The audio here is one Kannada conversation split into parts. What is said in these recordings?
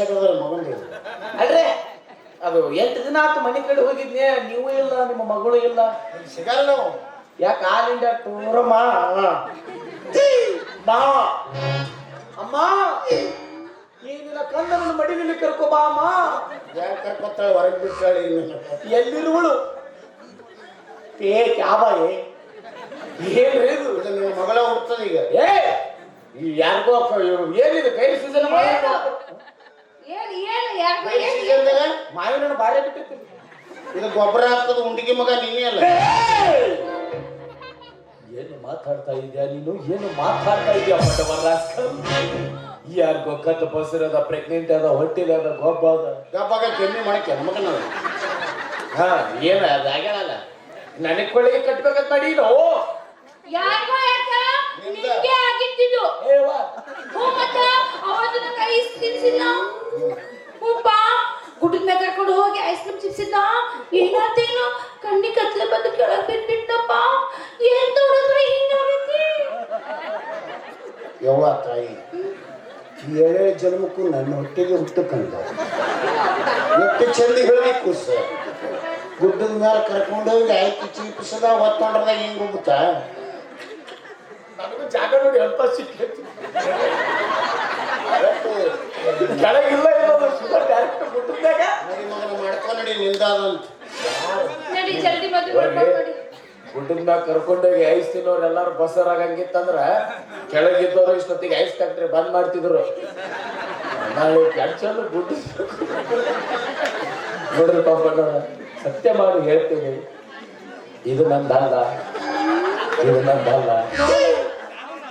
ಮಗಳು ಮಗಂದು ಅಲ್ರಿ ಅದು ಎಂಟು ದಿನ ಆತು ಮನೆ ಕಡೆ ಹೋಗಿದ್ನೆ ನೀವು ಇಲ್ಲ ನಿಮ್ಮ ಮಗಳು ಇಲ್ಲ. ಸಿಗಲ್ಲ ನಾವು? ಯಾಕೆ ಆಲ್ ಇಂಡಿಯಾ ಟೂರಮ್ಮ ಬಾ ಅಮ್ಮ ಏನಿಲ್ಲ ಕಂದನನ್ನು ಮಡಿಲಿಲ್ಲಿ ಕರ್ಕೊ ಬಾ ಅಮ್ಮ ಯಾಕೆ ಕರ್ಕೊತ್ತಾಳೆ? ಹೊರಗೆ ಬಿಟ್ಟಾಳೆ ಎಲ್ಲಿರುವಳು? ಏ ಕ್ಯಾಬಾಯಿ ಏನು ಇದು? ಇದು ನಿಮ್ಮ ಮಗಳ ಹುಡ್ತದ ಈಗ. ಏ ಯಾರಿಗೋ ಏನಿದೆ ಕೈ ಸೀಸನ್ ಏನ್ ಏನ್ ಯಾರ್ಗೋ ಕೈ ಏನ್ ಸೀಸನ್ದಾಗ ಮಾವಿನ ಬಾರಿ ಬಿಟ್ಟಿತ್ತು ಇದು ಗೊಬ್ಬರ ಹಾಕ್ತದ ಉಂಡಿಗೆ ಮಗ ನೀನೇ ಅಲ್ಲ. ಏನು ಮಾತಾಡ್ತಾ ಇದೆಯಾ ನೀನು? ಏನು ಮಾತಾಡ್ತಾ ಇದೆಯಾ ಯಾರು ಕತ್ತು ಬಸಿರದ ಪ್ರೆಗ್ನೆಂಟ್ ಅದ ಹೊಟ್ಟಿದ ಅದ ಗೊಬ್ಬ ಅದ ಗಬ್ಬಾಗ ಕೆಮ್ಮಿ ಮಾಡಕ್ಕೆ ನಮಗನ ಹಾ ಏನ ಅದಾಗಲ್ಲ ಆಗ್ಯಾಳಲ್ಲ ನನಗ್ ಕೊಳ್ಳಿಗೆ ಕಟ್ಬೇಕಂತ ಮಾಡಿ ನೋ ಯಾರ್ಗೋ ಯಾಕ? ಹ್ಞೂಪ್ಪ ಗುಡ್ಡದ ಮೇಲೆ ಕರ್ಕೊಂಡು ಹೋಗಿ ಐಸ್ ಕ್ರೀಮ್ ತಿನ್ಸಿದ್ದ ಏನಾತೇನು? ಕಣ್ಣಿ ಕತ್ಲೆ ಬಂದು ಕೆಳಗೆ ಬಿದ್ಬಿಟ್ಟಪ್ಪ. ಏನ್ ನೋಡಿದ್ರೆ ಹಿಂಗಾಗೈತಿ ಯವ್ವ ತಾಯಿ ಏಳೇ ಜನ್ಮಕ್ಕೂ ನನ್ನ ಹೊಟ್ಟೆಗೆ ಹುಟ್ಟಕ್ಕಂತ ಎಷ್ಟು ಚಂದ ಹೇಳಬೇಕು ಸರ್. ಗುಡ್ಡದ ಮೇಲೆ ಕರ್ಕೊಂಡು ಹೋಗಿ ಆಯ್ತು ಚೀಪಿಸದ ಹೊತ್ತೊಂಡ್ರದ ಹಿಂಗ್ ಹೋಗುತ್ತಾ? ನನಗೂ ಜಾಗ ನೋಡಿ ಅಲ್ಪ ಸಿಕ್ಕೈತಿ. ಕೆಳಗಿಲ್ಲ ಇಲ್ಲ ಸುಮ್ಮನೆ ಡೈರೆಕ್ಟ್ ಬಿಟ್ಟಿದ್ದಾಗ ಮರಿ ಮಗನ ಮಾಡ್ಕೊ ನಡಿ ನಿಂದಾದಂತ. ನಡಿ ಜಲ್ದಿ ಮದುವೆ ಮಾಡ್ಕೊಂಡು ನೋಡಿ. ಗುಡ್ಡದ ಮ್ಯಾಗ ಕರ್ಕೊಂಡೋಗಿ ಐಸ್ ತಿನ್ನೋರು ಎಲ್ಲಾರು ಬಸ್ಸರಾಗಂಗಿತ್ತಂದ್ರ ಕೆಳಗಿದ್ದವರು ಇಷ್ಟೊತ್ತಿಗೆ ಐಸ್ ಫ್ಯಾಕ್ಟ್ರಿ ಬಂದ್ ಮಾಡ್ತಿದ್ರು. ನಾಳೆ ಕ್ಯಾನ್ಸಲ್ ಗುಡ್ಡ ನೋಡ್ರಿ ಪಾಪ ಸತ್ಯ ಮಾಡಿ ಹೇಳ್ತೀನಿ. ಇದು ನಂದಲ್ಲ ಇದು ನಂದಲ್ಲ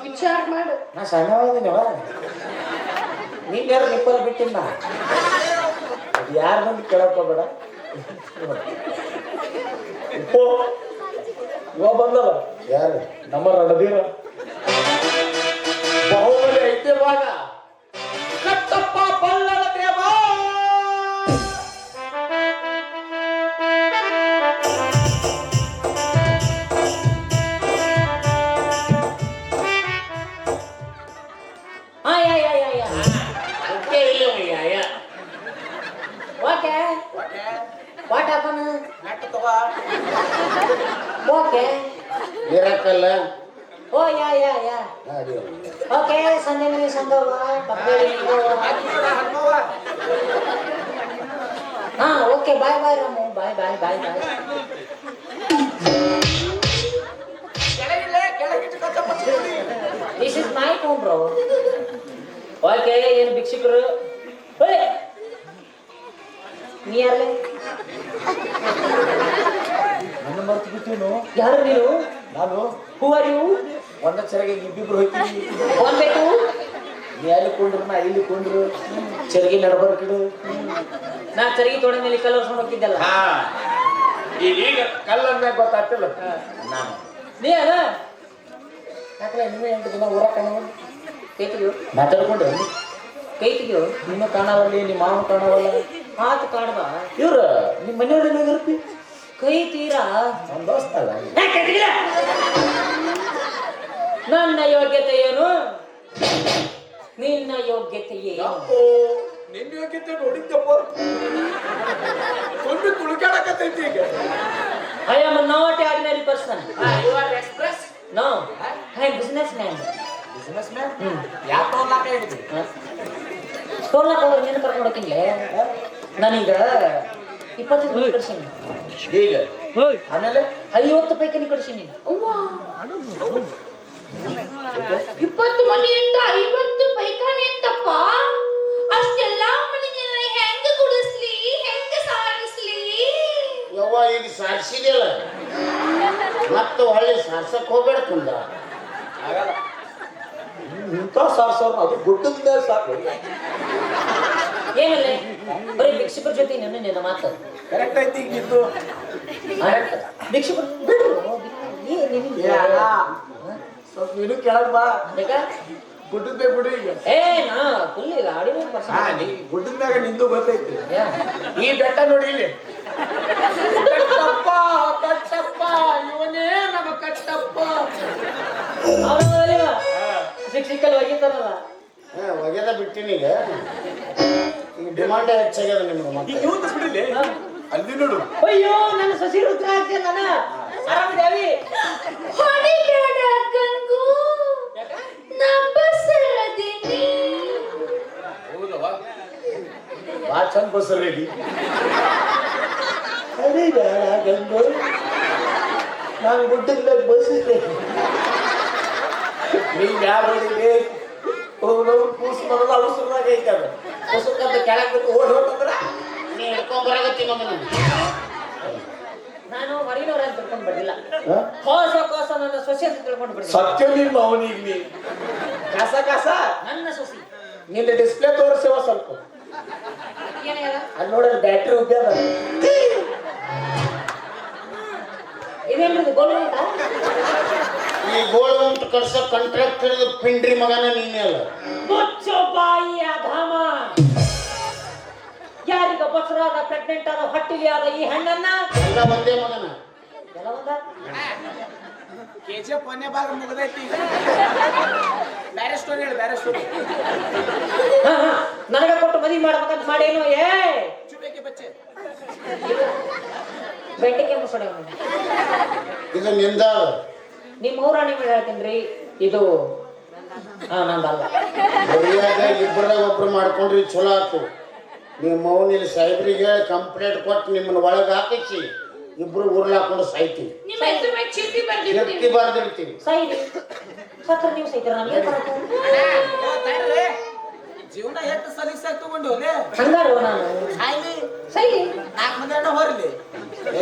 ವಿಚಾರ ಮಾಡು. ನಾ ಸಣ್ಣವಾಗಿದ್ದೀನವ ನೀನ್ ಯಾರು ನಿಪ್ಪಲ್ ಬಿಟ್ಟಿಲ್ಲ ಯಾರು ಬಂದು ಉಪ್ಪು ಇವ ಬಂದಲ್ಲ ಯಾರು? ನಮ್ಮ ರಣದೀರ ಬಾಹುಬಲಿ ಐತೆ ಭಾಗ ಕಟ್ಟಪ್ಪ Oke. Direkelen. Eh? Oh ya ya ya. Aduh. Oke, okay, santai nih santai wae, pakai itu. Ah, oke, okay, bye bye kamu, bye bye bye bye. This is my home, bro. Oke, okay, ini biksi kru. Hey. ನೀ ಯಾರಲೆ ನನ್ನ ಮರ್ತು ಬಿಟ್ಟೀನು? ಯಾರು ನೀನು? ನಾನು. ಹೂ ಆರ್ ಯು ಒಂದ ಚರಗೆ ಇಬ್ಬಿಬ್ರು ಹೋಗ್ತೀವಿ ಫೋನ್ ಬೇಕು ನೀ ಅಲ್ಲಿ ಕೊಂಡ್ರು ನಾ ಇಲ್ಲಿ ಕೊಂಡ್ರು. ಚರಗಿ ನಡಬರ್ಕಿಡು ನಾ ಚರಗಿ ತೋಡ ಮೇಲೆ ಕಲರ್ ಹೋಗಿದ್ದಲ್ಲ ಹಾ. ಈಗ ಕಲ್ಲನ್ನ ಗೊತ್ತಾಗ್ತಿಲ್ಲ. ನಾನು ನೀ. ಅಲ್ಲ? ಯಾಕಂದ್ರೆ ನೀವೇ ಎಂಟು ದಿನ ಊರ ಕಾಣವ ಕೈ ತೆಗಿಯೋ? ಮಾತಾಡ್ಕೊಂಡು. ಕೈ ತೆಗಿಯೋ? ನೀನು ಕಾಣವಲ್ಲಿ ನಿಮ್ಮ ಮಾವ ಕಾಣವಲ್ಲ. ಹಾತ್ ಕಾಡ್ಬಾ ಇವ್ರ ನಿಮ್ಮ ಮನೆಯವ್ರ ಇರ್ತಿ ಕೈ ತೀರಾ? ನಮ್ಮ ದೋಸ್ತ ಅಲ್ಲ. ನನ್ನ ಯೋಗ್ಯತೆ ಏನು ನಿನ್ನ ಯೋಗ್ಯತೆ ಏನು ನಿನ್ನ ಯೋಗ್ಯತೆ ನೋಡಿದ್ದಪ್ಪ. ತುಂಬಿ ತುಳುಕಾಡಕತ್ತೈತಿ ಈಗ. I am not ordinary person you are express no I am business man business man ಯಾಕೆ ತೋರ್ಲಾಕ ಹೇಳಿದ್ರಿ ತೋರ್ಲಕ್ ಅವ್ರು ನೀನು ಕರ್ಕೊಂಡು ನಾನೀಗ ಇಪ್ಪತ್ತೈದು ಕಡ್ಸೀನಿ ಈಗ ಆಮೇಲೆ ಐವತ್ತು ಪೈಕನಿ ಕಡ್ಸೀನಿ ಇಪ್ಪತ್ತು ಮನೆಯಿಂದ ಐವತ್ತು ಪೈಖಾನೆ ಅಂತಪ್ಪ. ಅಷ್ಟೆಲ್ಲ ಮನೆ ಜನ ಹೆಂಗ ಕುಡಿಸ್ಲಿ ಹೆಂಗ ಸಾರಿಸ್ಲಿ? ಯವ್ವ ಈಗ ಸಾರಿಸಿದೆಯಲ್ಲ? ಮತ್ತೆ ಹೊಳ್ಳಿ ಸಾರ್ಸಕ್ ಹೋಗ್ಬೇಡ ಕುಂದ. ಆಗಲ್ಲ ಇಂಥ ಸಾರ್ಸೋರ್ ಅದು ಗುಡ್ಡದ ಮೇಲೆ ಸಾಕು ಏನಲ್ಲೇ. ಬರೀ ಭಿಕ್ಷುಕರ ಜೊತೆ ನನ್ನ ನಿನ್ನ ಮಾತು. ಕರೆಕ್ಟ್ ಐತಿ ಈಗ ನಿಂದು ಆ? ಭಿಕ್ಷುಕರು ಬಿಡು. ನಿನಗೆ ಸ್ವಲ್ಪ ನೀನು ಕೆಳಗ್ ಬಾ. ಈಗ ಗುಡ್ಡದ ಬಿಡು ಈಗ. ಏ ನಾ ಫುಲ್ ಇಲ್ಲ. ಹಾ ಪರ್ಸನ್ ನೀ ಗುಡ್ಡದ ಮ್ಯಾಗ ನಿಂದು ಗೊತ್ತೈತಿ. ಈ ಬೆಟ್ಟ ನೋಡಿ ಇಲ್ಲಿ. ಕಟ್ಟಪ್ಪ ಕಟ್ಟಪ್ಪ ಅವನ ಶಿಕ್ಷಕಲ್ಲಿ ಒಗಿತಾರಲ್ಲ. ಹಾ ಒಗೆದ ಬಿಟ್ಟಿನಿ ಈಗ ಡಿಮಾಂಡ್ ಹೆಚ್ಚಾಗ್ಯದ ನಿಮ್ಗೆ ಮತ್ತೆ. ಅಲ್ಲಿ ನೋಡು. ಅಯ್ಯೋ ನನ್ನ ಸಸಿ ರುದ್ರ ಆಗ್ತೇನೆ ನಾನು? ಹೊಡಿಬೇಡ ಗಂಗು ಹೌದವ ಬಾ ಚಂದ ಬಸರಿ ಅದೇ ಬೇಡ ಗಂಗು ನಾನು ಗುಡ್ಡದ ನೀವ್ ಯಾರು ಹೊಡಿಲಿ ಹೋಗ್ಲು ಕೂಸು ಅವಸರದಾಗ ಐತೆ ಅದು. ಕೂಸಕ್ಕಂತ ಕೆಳಗೆ ಬಿಟ್ಟು ಓಡ್ ಹೋಗ್ತಂದ್ರ ನೀ ಹಿಡ್ಕೊಂಡ್ ಮಗನ. ನಾನು ಹೊರಗಿನವ್ರ ಅಂತ ತಿಳ್ಕೊಂಡ್ ಬರ್ಲಿಲ್ಲ? ಕೋಸ ಕೋಸ ನನ್ನ ಸೊಸೆ ಅಂತ ತಿಳ್ಕೊಂಡು ಬಿಡ್ತೀನಿ ಸತ್ಯ ನಿಮ್ಮ ಅವನಿಗೆ ನೀ ಕಸ ಕಸ. ನನ್ನ ಸೊಸಿ. ನಿನ್ನ ಡಿಸ್ಪ್ಲೇ ತೋರಿಸವ ಸ್ವಲ್ಪ. ಅಲ್ಲಿ ನೋಡಲ್ಲಿ ಬ್ಯಾಟ್ರಿ ಉಗ್ಯದ ಇದೇನ್ರಿ ಗೋಲ್ ಉಂಟ? ಈ ಗೋಳ್ ಉಂಟು ಕಾಂಟ್ರಾಕ್ಟರ್ ಪಿಂಡ್ರಿ ಮಗನ ನೀನೇ ಅಲ್ಲ. ಮುಚ್ಚು ಬಾಯಿಯ ಧಾಮ. ಯಾರಿಗ ಬಸರಾದ ಪ್ರೆಗ್ನೆಂಟ್ ಆದ ಹೊಟ್ಟಿಲಿ ಆದ ಈ ಹಣ್ಣನ್ನ? ಎಲ್ಲ ಒಂದೇ ಮಗನ. ಒಂದ ಕೆಜಿಎಫ್ ಒಂದೇ ಭಾಗ ಮುಗಿದೈತಿ. ಬ್ಯಾರೆ ಸ್ಟೋರಿ ಹೇಳಿ ಬೇರೆ ಸ್ಟೋರಿ. ನನಗ ಕೊಟ್ಟು ಮದಿ ಮಾಡ್ಬೇಕಂತ ಮಾಡೇನು ಏ? ಚುಬೇಕೆ ಬಚ್ಚೆ. ಬೆಟ್ಟಿಗೆ ಮುಸಡೆ ಇದು ನಿಂದ ನಿಮ್ಮ ಊರ ನೀವು ಹೇಳ್ತೀನಿ ಇದು ಹಾ ನಂದಲ್ಲ. ಮರ್ಯಾದ ಇಬ್ಬರಾಗ ಒಬ್ರು ಮಾಡ್ಕೊಂಡ್ರಿ ಚಲೋ ಆತು. ನಿಮ್ಮ ಮೌನ ಇಲ್ಲಿ ಸಾಹೇಬ್ರಿಗೆ ಕಂಪ್ಲೇಂಟ್ ಕೊಟ್ಟು ನಿಮ್ಮನ್ನ ಒಳಗ ಹಾಕಿಸಿ ಇಬ್ರು ಉರ್ಲಾಕೊಂಡು ಸಾಯ್ತೀವಿ. ನಿಮ್ಮ ಹೆಸರು ಮೇಲೆ ಚೀಟಿ ಬರ್ದಿರ್ತೀವಿ. ಎತ್ತಿ ಬರ್ದಿರ್ತೀವಿ. ಸೈರಿ ಸತ್ರ ನೀವು ಸೈತೀರ ನಮ್ಗೆ ಜೀವನ ಎಷ್ಟು ಸಲೀಸಾಗಿ ತಗೊಂಡು ಹಂಗಾರು ನಾನು. ಸಾಯ್ಲಿ. ಸೈರಿ ನಾಲ್ಕು ಮಂದಿ ಅಣ್ಣ ಹೊರಲಿ.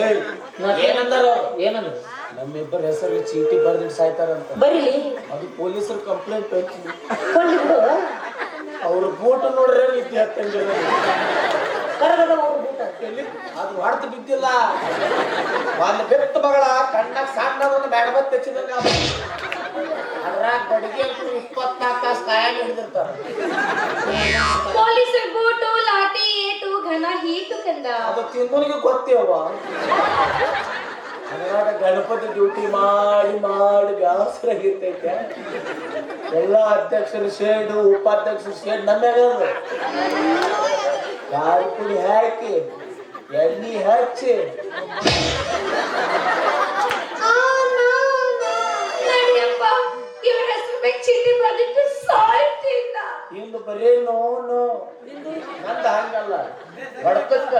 ಏಯ್. ಏನಂದಾರ? ಅವ್ರು? ಏನಂದ್ರು? ನಮ್ಮಿಬ್ಬರ ಹೆಸರು ಚೀಟಿ ಬರ್ದಿಟ್ಟು ಸಾಯ್ತಾರಂತ. ಬರೀಲಿ ಅದು ಪೊಲೀಸರು ಕಂಪ್ಲೇಂಟ್ ಕೊಂಡಿದ್ದು ಅವ್ರ ಬೂಟ್ ನೋಡ್ರೆ ನಿದ್ದೆ ಹತ್ತಂಗಿಲ್ಲ ಕರಗದ ಅವ್ರ ಊಟ ಅದು ಹೊಡೆದು ಬಿದ್ದಿಲ್ಲ. ಒಂದು ಬೆತ್ತ ಮಗಳ ಕಣ್ಣಾಗ ಸಣ್ಣ ಒಂದು ಬ್ಯಾಡಬತ್ ತೆಚ್ಚಿದಂಗ ಅದ್ರಾಗ ಗಡಿಗೆ ಅಂತೂ ಇಪ್ಪತ್ನಾಲ್ಕು ತಾಸು ಕಾಯಾಗ ಹಿಡಿದಿರ್ತಾರ. ಪೊಲೀಸರ ಬೂಟು ಲಾಠಿ ಏಟು ಘನ ಹೀಟು ಕಂದ. ಅದು ತಿಂದನಿಗೆ ಗೊತ್ತೇವ ಅದ್ರಾಗ ಗಣಪತಿ ಡ್ಯೂಟಿ ಮಾಡಿ ಮಾಡಿ ಬೇಸರಾಗಿರ್ತೈತೆ ಎಲ್ಲ ಅಧ್ಯಕ್ಷರು ಶೇಡ್ ಉಪಾಧ್ಯಕ್ಷರು ಶೇಡ್ ನಮ್ಮ್ಯಾಗ ಅದು ಕಾಯಿ ಪುಡಿ ಹಾಕಿ ಎಣ್ಣೆ ಹಚ್ಚಿ. ಇನ್ನು ಬರೀ ನೋನು. ಅಂತ ಹಂಗಲ್ಲ. ಹೊಡ್ಕಕ್ಕ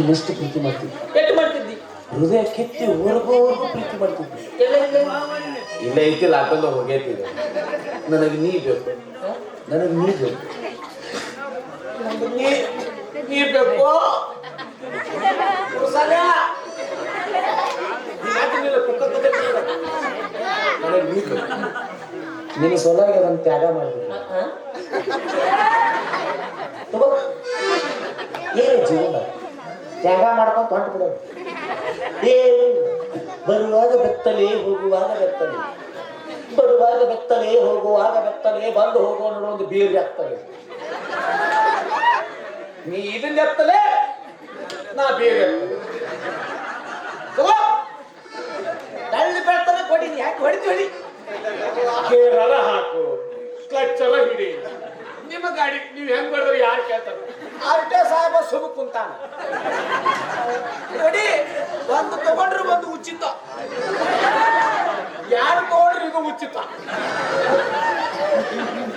ಆಕಿನೆಷ್ಟು ಪ್ರೀತಿ ಮಾಡ್ತೀವಿ ಎಷ್ಟು ಮಾಡ್ತಿದ್ದಿ? ಹೃದಯ ಕೆತ್ತಿ ಹೊರಗೋವರೆಗೂ ಪ್ರೀತಿ ಮಾಡ್ತಿದ್ವಿ ಎಲ್ಲ ಇಲ್ಲ ಇಲ್ಲ ಐತಿ ಲಾಕಂದ ಹೋಗೈತಿ ಇದು. ನನಗೆ ನೀ ಬೇಕು. ನನಗೆ ನೀ ಬೇಕು. ನನಗೆ ನೀ ಬೇಕು. ನೀನು ಸೊಲಾಗಿ ಅದನ್ನು ತ್ಯಾಗ ಮಾಡಿದ್ರು ಏನು ಜೀವನ. ತ್ಯಾಗ ಮಾಡ್ಕೊಂಡು ಹೊಂಟು ಬಿಡೋದು. ಏನು ಬರುವಾಗ ಬೆತ್ತಲೆ ಹೋಗುವಾಗ ಬೆತ್ತಲೆ. ಬರುವಾಗ ಬೆತ್ತಲೆ ಹೋಗುವಾಗ ಬೆತ್ತಲೆ, ಬಂದು ಹೋಗುವ ನೋಡೋ ಒಂದು ಬೀರ್ ಎತ್ತಲೆ ನೀ ಇದನ್ನ ಎತ್ತಲೆ, ನಾ ಬೀರ್ ತಳ್ಳಿ ಬೆಳ್ತಾನೆ ಕೊಡಿ ಯಾಕೆ ಹೊಡಿತು, ಹೊಡಿ. ಕೇರಳ ಹಾಕು ಕ್ಲಚ್ಚರ ಹಿಡಿ. ನಿಮ್ಮ ಗಾಡಿ ನೀವು ಹೆಂಗ್ ಮಾಡಿದ್ರೆ ಯಾರು ಕೇಳ್ತಾರೆ? ಆರ್ಟೆ ಸಾಹೇಬ ಸುಮ್ ಕುಂತಾನ. ನೋಡಿ ಒಂದು ತಗೊಂಡ್ರೆ ಒಂದು ಉಚಿತ. ಯಾರು ತಗೊಂಡ್ರೆ ಇದು ಉಚಿತ?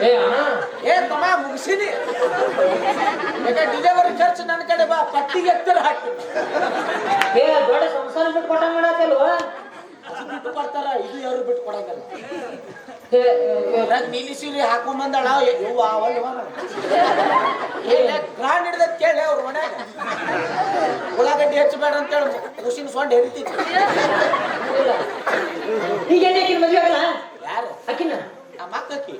ಏ ಅಣ್ಣ. ಏ ತಮ್ಮ ಮುಗಿಸಿನಿ. ಈಗ ಡಿಲೆವರಿ ಖರ್ಚು ನನ್ನ ಕಡೆ ಬಾ ಪಟ್ಟಿ ಎತ್ತರ ಹಾಕಿ. ಏ ದೊಡ್ಡ ಸಂಸಾರ ಬಿಟ್ಟು ಕೊಟ್ಟಂಗ್ ಮಾಡತ್ತಲ್ವ ಬಿಟ್ಟು ಕೊಡ್ತಾರ ಇದು ಯಾರು ಬಿಟ್ಟು ಕೊಡಂಗಲ್ಲ. ಏ, ಏ, ಅದ್ರಾಗ ನೀಲಿ ಸೀರೆ ಹಾಕೊಂಡ್ ಬಂದಾಳ? ಯವ್ವ ಅವಲ್ವ ಗ್ರಾಂಡ್ ಹಿಡ್ದ ಕೇಳಿ ಅವ್ರ ಮನ್ಯಾಗ. ಉಳ್ಳಾಗಡ್ಡಿ ಹೆಚ್ಚಬೇಡ ಅಂತ ಹೇಳಿ ಕುಸಿನ ಸೊಂಡ ಹೆರಿತಿತ್ತು ಇಲ್ಲ. ಈಗ ಎಣ್ಣೆ ಹಾಕಿನ ಮದ್ವೆ ಆಗಲ್ಲ? ಯಾರು? ಹಾಕಿನ ಆ ಆಕಿ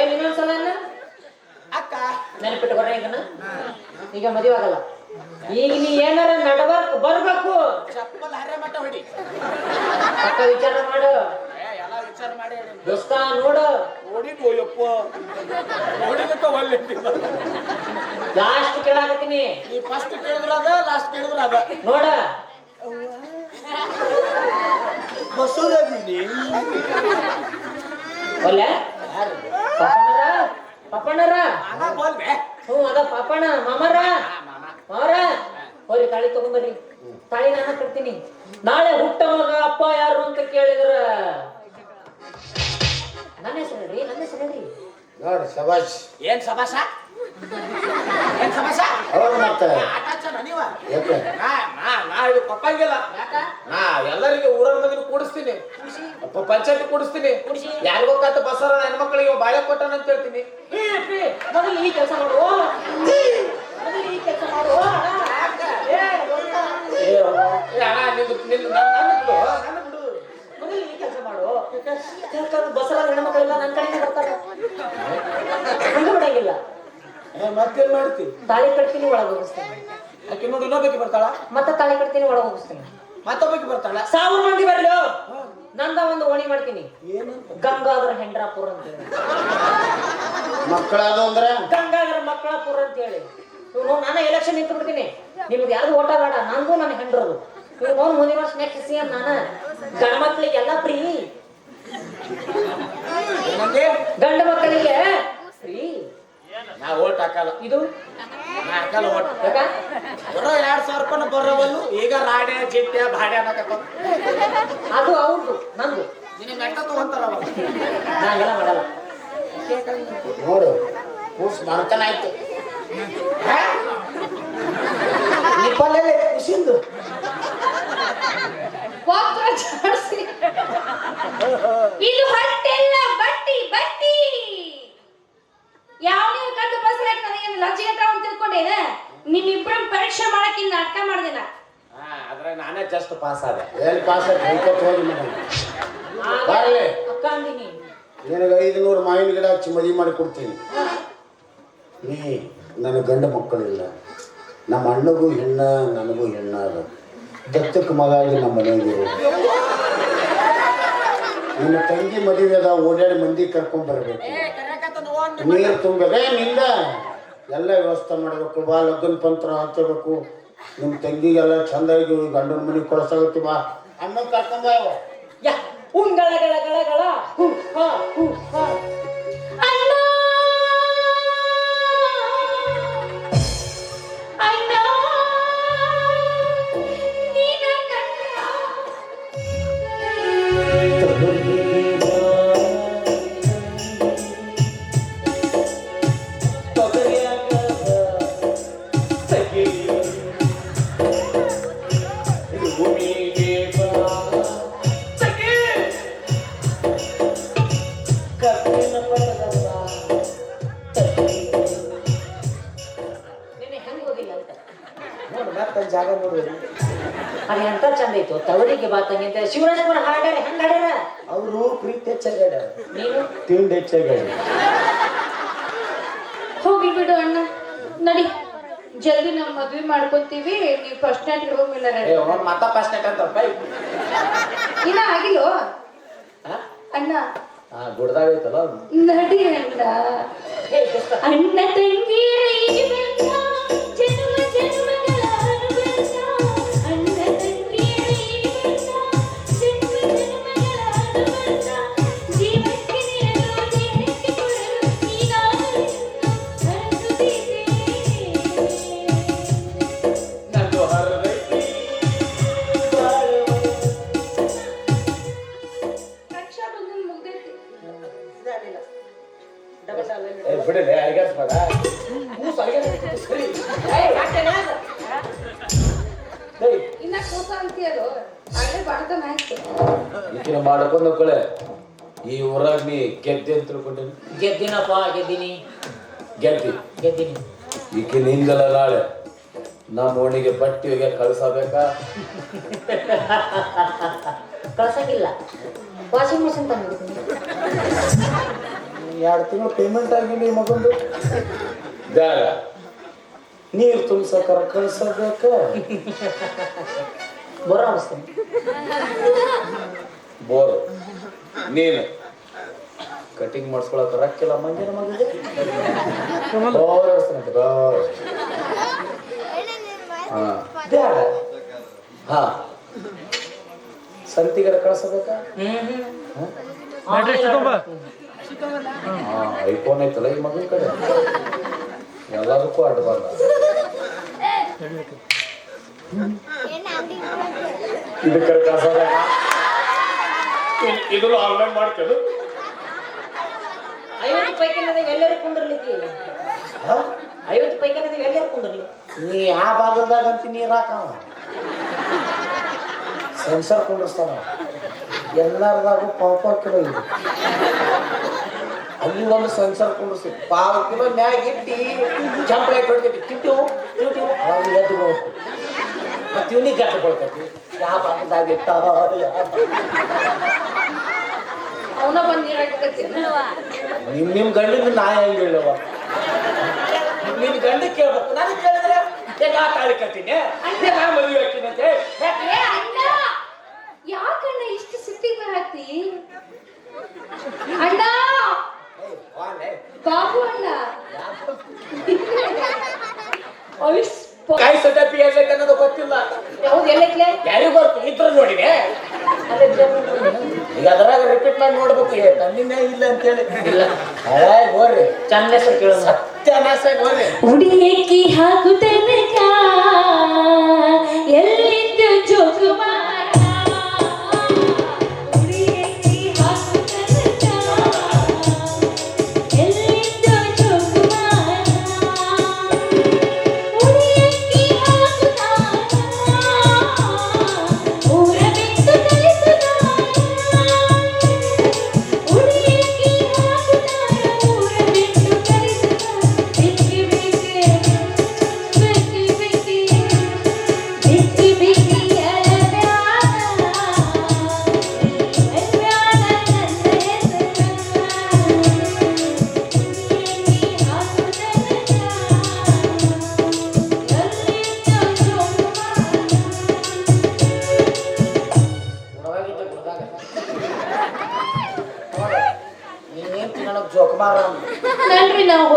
ಏನ್ ಇನ್ನೊಂದ್ಸಲ ಅಕ್ಕ. ನೆನಪಿಟ್ಟು ಬರ್ರಿ ಈಗ ಮದುವೆ ಆಗಲ್ಲ. ಈಗ ನೀ ಏನಾರ ನಡಬರ್ಕ್ ಬರ್ಬೇಕು. ಚಪ್ಪಲ್ ಹರೆ ಮಟ್ಟ ಹೊಡಿ. ಪಕ್ಕ ವಿಚಾರ ಮಾಡು. ವಿಚಾರ ಮಾಡಿ ಹೇಳಿ. ದೋಸ್ತ ನೋಡು. ನೋಡಿದ್ವು ಯಪ್ಪ? ನೋಡಿದಕ್ಕ ಒಳ್ಳೆ ಲಾಸ್ಟ್ ಕೇಳಾಕತ್ತೀನಿ. ನೀ ಫಸ್ಟ್ ಕೇಳಿದ್ರ ಅದ ಲಾಸ್ಟ್ ಕೇಳಿದ್ರ ಅದ. ನೋಡ. ಬಸೋದೀನಿ ಒಲ್ಲೆ ಪಪ್ಪಣ್ಣರ ಪಪ್ಪಣ್ಣರ ನಾನ ಬೋಲ್ಬೆ ಹ್ಞೂ ಅದ ಪಾಪಣ್ಣ ಮಾಮರ ಮಾಮರ ಹೋರಿ ತಾಳಿ ತಗೊಂಬರ್ರಿ ತಾಳಿ ನಾನು ಕಟ್ತೀನಿ. ನಾಳೆ ಶಬಾಷ್ ಏನ್ ಸಮಾಸ ಏನ್ ಅವಾಗ ಮತ್ತೆ? ನೀವ? ಯಾಕೆ? ನಾ ನಾ ನಾ ಇದು ಪಪ್ಪಾಗಿಲ್ಲ ನಾ ಎಲ್ಲರಿಗೂ ಊರ ಮಂದಿನ ಕೂಡಿಸ್ತೀನಿ. ಅಪ್ಪ ಪಂಚಾಯತಿ ಕೂಡಿಸ್ತೀನಿ. ಕೂಡ್ಸಿ. ಯಾರಿಗೋ ಕತ್ತ ಬಸರ ಹೆಣ್ಮಕ್ಳಿಗೆ ಬಾಳೆ ಕೊಟ್ಟಾನ ಅಂತ ಹೇಳ್ತೀನಿ ಮೊದಲು ಈ ಕೆಲಸ ಮಾಡು ಮಾಡು ಯಾಕಂದ್ರೆ ಬಸರ ಹೆಣ್ಮಕ್ಳೆಲ್ಲ ನನ್ನ ಕಡೆನೇ ಬರ್ತಾರೆ. ಹಂಗ ಬಿಡಂಗಿಲ್ಲ. ಮತ್ತೇನ್ ಮಾಡ್ತಿ? ತಾಳಿ ಕಟ್ತೀನಿ ಒಳಗೆ ಹೋಗಿಸ್ತೀನಿ. ಆಕೆ ನೋಡಿ ಇನ್ನೊಬ್ಬಕ್ಕೆ ಬರ್ತಾಳ? ಮತ್ತೆ ತಾಳಿ ಕಟ್ತೀನಿ ಒಳಗೆ ಹೋಗಿಸ್ತೀನಿ. ಮತ್ತೊಬ್ಬಕ್ಕೆ ಬರ್ತಾಳ? ಸಾವಿರ ಮಂದಿ ಬರ್ಲು ನಂದ ಒಂದು ಓಣಿ ಮಾಡ್ತೀನಿ. ಏನಂತ? ಗಂಗಾಧರ ಹೆಂಡ್ರಾಪುರ ಅಂತ ಹೇಳಿ. ಮಕ್ಕಳಾದ ಅಂದ್ರೆ? ಗಂಗಾಧರ ಮಕ್ಕಳಾಪುರ ಅಂತ ಹೇಳಿ. ಇವ್ನು ನಾನು ಎಲೆಕ್ಷನ್ ನಿಂತು ಬಿಡ್ತೀನಿ ನಿಮ್ಗೆ ಯಾರು ಓಟ ಬೇಡ ನಂದು ನನ್ನ ಹೆಂಡ್ರದು. ಇವ್ರು ಮುಂದಿನ ವರ್ಷ ನೆಕ್ಸ್ಟ್ ಸಿ ಎಂ ನಾನು. ಗಂಡ ಮಕ್ಳಿಗೆಲ್ಲ ಫ್ರೀ ಗಂಡ ಮಕ್ಕಳಿಗೆ? ಫ್ರೀ ನಾ ಓಟ್ ಹಾಕಲ್ಲ. ಇದು? ನಾ ಹಾಕಲ್ಲ ಓಟ್ ಬರೋ ಎರಡ್ ಸಾವಿರ ರೂಪಾಯಿ ಬರೋವಲ್ಲು ಈಗ ರಾಡೆ ಜಿಟ್ಟೆ ಬಾಡೆ ಅದು ಅವ್ರದ್ದು ನಂದು. ನಿನಗೆ ನೆಟ್ಟ ತಗೊಂತಾರ ನಾ ಎಲ್ಲ ಮಾಡಲ್ಲ. ನೋಡು ಕೂಸ್ ಮಾಡ್ತಾನ ಆಯ್ತು. ನಿಪ್ಪಲ್ಲೇ ಖುಷಿಂದು ಜಾಡ್ಸಿ. ಇದು ಹೊಟ್ಟೆಲ್ಲ ಬಟ್ಟಿ ಬಟ್ಟಿ ಯಾವ ನೀವು ಕದ್ದು ಬಸ್ರಾಗ ನನಗೆ ಲಜ್ಜೆ ಅಂತ ಅಂತ ತಿಳ್ಕೊಂಡೇನ ನಿಮ್ಮಿಬ್ಬರ ಪರೀಕ್ಷೆ ಮಾಡಕ್ಕೆ ಇನ್ನು ಅರ್ಥ ಮಾಡ್ದಿಲ್ಲ ಹಾ ಆದ್ರೆ ನಾನೇ ಜಸ್ಟ್ ಪಾಸ್ ಆದೆ. ಎಲ್ಲಿ ಪಾಸ್ ಕೈಕೊತ್ ಹೋಗಿ ಮೇಡಮ್ ಬರ್ಲಿ. ಅಕ್ಕಂದಿನಿ. ನಿನಗೆ ಐದು ನೂರು ಮಾವಿನ ಗಿಡ ಹಚ್ಚಿ ಮದುವೆ ಮಾಡಿ ಕೊಡ್ತೀನಿ. ನೀ ನನ್ನ ಗಂಡ ಮಕ್ಕಳಿಲ್ಲ. ನಮ್ಮ ಅಣ್ಣಗೂ ಹೆಣ್ಣ ನನಗೂ ಹೆಣ್ಣ ಅದು ದತ್ತಕ್ಕೆ ಮಗ ಆಗಿ ನಮ್ಮ ಮನೆಗೆ ನಿಮ್ಮ ತಂಗಿ ಮದುವೆ ಅದ ಓಡಾಡಿ ಮಂದಿ ಕರ್ಕೊಂಡ್ ಬರ್ಬೇಕು. ನೀರು ತುಂಬಬೇಕ ನಿಂದ? ಎಲ್ಲ ವ್ಯವಸ್ಥೆ ಮಾಡಬೇಕು. ಬಾ ಲಗ್ನ ಪಂತ್ರ ಹಚ್ಚಬೇಕು ನಿಮ್ಮ ತಂಗಿಗೆಲ್ಲ ಚಂದಾಗಿ ಗಂಡನ ಮನೆಗೆ ಕೊಡ್ಸಾಗತ್ತಿ ಬಾ. ಅಮ್ಮ ಕರ್ಕೊಂಡ್ ಬಾ. ಉಂಗಳ ತಿಂಡಿ ಹೆಚ್ಚಾಗಿ ಹೋಗಿ ಬಿಡು ಅಣ್ಣ. ನಡಿ. ಜಲ್ದಿ ನಾವು ಮದ್ವೆ ಮಾಡ್ಕೊಂತೀವಿ ನೀವು ಫಸ್ಟ್ ನೈಟ್ ಹೋಗಿಲ್ಲ ಮತ್ತ ಫಸ್ಟ್ ನೈಟ್ ಅಂತ ಇಲ್ಲ ಇನ್ನ ಆಗಿಲ್ಲೋ ಅಣ್ಣ. ಗುಡ್ದಾಗ ಐತಲ್ಲ. ನಡಿ ಅಣ್ಣ. ಅಣ್ಣ ತಂಗಿಯರ ಗೆದ್ದಿನಿ. ಗೆದ್ದಿ ಗೆದ್ದೀನಿ. ಈಕೆ ನಿಂದಲ್ಲ ನಾಳೆ. ನಮ್ಮ ಓಣಿಗೆ ಬಟ್ಟಿ ಹೋಗಿ ಕಳ್ಸಬೇಕಾ? ಕಳ್ಸಂಗಿಲ್ಲ. ವಾಷಿಂಗ್ ಮಿಷಿನ್ ತಂದಿದ್ದೀನಿ ಎರಡು ತಿಂಗಳು ಪೇಮೆಂಟ್ ಆಗಿಲ್ಲ ಈ ಮಗಂದು. ಬೇಡ ನೀರು ತುಂಬ್ಸಕರ ಕಳ್ಸಬೇಕ? ಬರೋ ಅನಿಸ್ತೀನಿ ಬೋರ್ ನೀನು. ಕಟಿಂಗ್ ಮಾಡಿಸ್ಕೊಳಕ್ ರಕ್ಕಿಲ್ಲ ಹೊಡ್ಸ್ತಾನಂತೆ, ಬೋರ್ ಹಾ. ಸಂತಿಗರ ಕಳ್ಸಬೇಕಾ? ಹಾ? ಐಫೋನ್ ಐತಲ್ಲ ಈ ಮಗನ ಕಡೆ? ಎಲ್ಲದಕ್ಕೂ ಅಡ್ಡ ಬಂದ ಇದಕ್ಕೆ ಕಳ್ಸೋದಾಗ ಇದು ಆನ್ಲೈನ್ ಮಾಡ್ತೇವೆ ಐವತ್ತು ಪೈಕಿನದ ಎಲ್ಲರೂ ಕುಂದಿರ್ಲಿಕ್ಕೆ ಐವತ್ತು ಪೈಕಿ ಎಲ್ಲರೂ ಕುಂದಿರ್ಲಿ ನೀ ಆ ಭಾಗದಾಗ ಅಂತ ನೀರ್ ಹಾಕವ ಸೆನ್ಸರ್ ಕುಂಡಿಸ್ತಾನ ಎಲ್ಲರದಾಗೂ ಪಾವ್ ಕಿಲೋ ಇದೆ. ಅಲ್ಲಿ ಒಂದು ಸೆನ್ಸರ್ ಕುಂಡಿಸಿ ಪಾವ ಕಿಲೋ ಮ್ಯಾಗ ಇಟ್ಟಿ ಚಂಪಳೆ ಕೊಡ್ತೈತಿ ಕಿಟ್ಟು ಕಿಟ್ಟು ಅವಾಗ ಎದ್ದು ಹೋಗ್ಬೇಕು. ಮತ್ತೆ ಇವನಿಗೆ ಗಟ್ಟ ಕೊಡ್ತೈತಿ ಯಾವ ಭಾಗದಾಗ ಇಟ್ಟ ಅವನ ಬಂದು ನಿಮ್ ನಿಮ್ ಗಂಡಿನ ನಾ ಹೆಂಗ್ ಹೇಳುವ? ನಿನ್ ಗಂಡ ಕೇಳ್ಬೇಕು. ನಾನು ಕೇಳಿದ್ರೆ ನಾ ಮದುವೆ ಹಾಕಿನಿ ಅಂತ ಹೇಳಿ. ಅಣ್ಣ! ಯಾಕಣ್ಣ ಇಷ್ಟು ಸಿಟ್ಟಿಗೆ ಬರತ್ತಿ ಅಣ್ಣ! ಬಾಬು ಅಣ್ಣ. ಕಾಯಿ ಸದಪಿ ಎಲ್ಲೈತೆ ಅನ್ನೋದು ಗೊತ್ತಿಲ್ಲ. ಯಾವ್ದು ಎಲ್ಲೈತ್ಲೆ ಯಾರಿಗೂ ಗೊತ್ತು? ಇದ್ರ ನೋಡಿದೆ. ಅಲ್ಲೇ ಈಗ ಅದರಾಗ ರಿಪೀಟ್ ಮಾಡಿ ನೋಡ್ಬೇಕು. ಏ ತಂದಿನೇ ಇಲ್ಲ ಅಂತೇಳಿ. ಇಲ್ಲ. ಹಾಳಾಗಿ ಹೋರಿ ಚಂದ ಹೆಸರು ಕೇಳೋಣ ಸತ್ಯನಾಸಾಗಿ ಹೋಗ್ರಿ ಉಡಿಯಕ್ಕಿ ಹಾಕುತ್ತನಕ ಎಲ್ಲಿದ್ದು ಜೋಕುಮಾರ ಉಡಿಯಕ್ಕಿ ಅಂದಲ್ಲ ನಾವು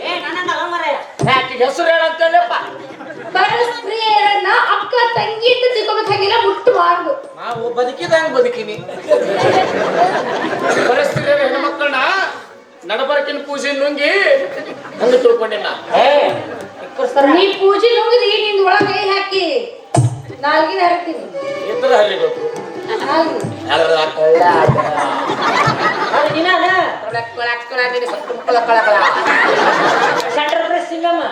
ಏ ನನ್ನಲ್ಲ ಮರೆ ಆಕಿಗ್ ಹೆಸರು ಹೇಳಂತೇಳಪ್ಪ ಪರಸ್ತ್ರೀಯರನ್ನ ಅಕ್ಕ ತಂಗಿ ಅಂತ ತಿಳ್ಕೊಬೇಕಾಗಿಲ್ಲ ಮುಟ್ಟಬಾರ್ದು ನಾವು ಬದುಕಿದಂಗ ಬದುಕಿನಿ. ಪರಿಸ್ಥಿತಿ ಹೆಣ್ಮಕ್ಳನ್ನ ನಡಬರಕಿನ ಪೂಜೆ ನುಂಗಿ ಹಂಗ ತಿಳ್ಕೊಂಡಿಲ್ಲ. ನೀ ಪೂಜೆ ನುಂಗಿದಿ ನಿಂದ ಒಳಗ ಹಾಕಿ ನಾಲ್ಗಿನ ಹರತೀನಿ ಇದ್ರ ಹರಿಬೇಕು ಸೆಂಟ್ರಲ್ ಪ್ರೆಸ್ ಸಿಂಗಮ್ಮ.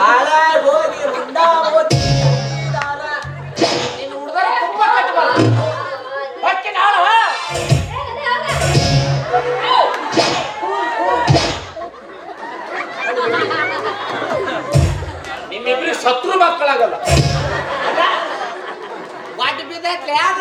ಹಾಳಾಗಿ ಹೋಗಿ ಸತ್ರು ಮಕ್ಕಳಾಗಲ್ಲ. ವಾಟ್ ಬಿದ್ದೈತ್ಲೆ ಅದ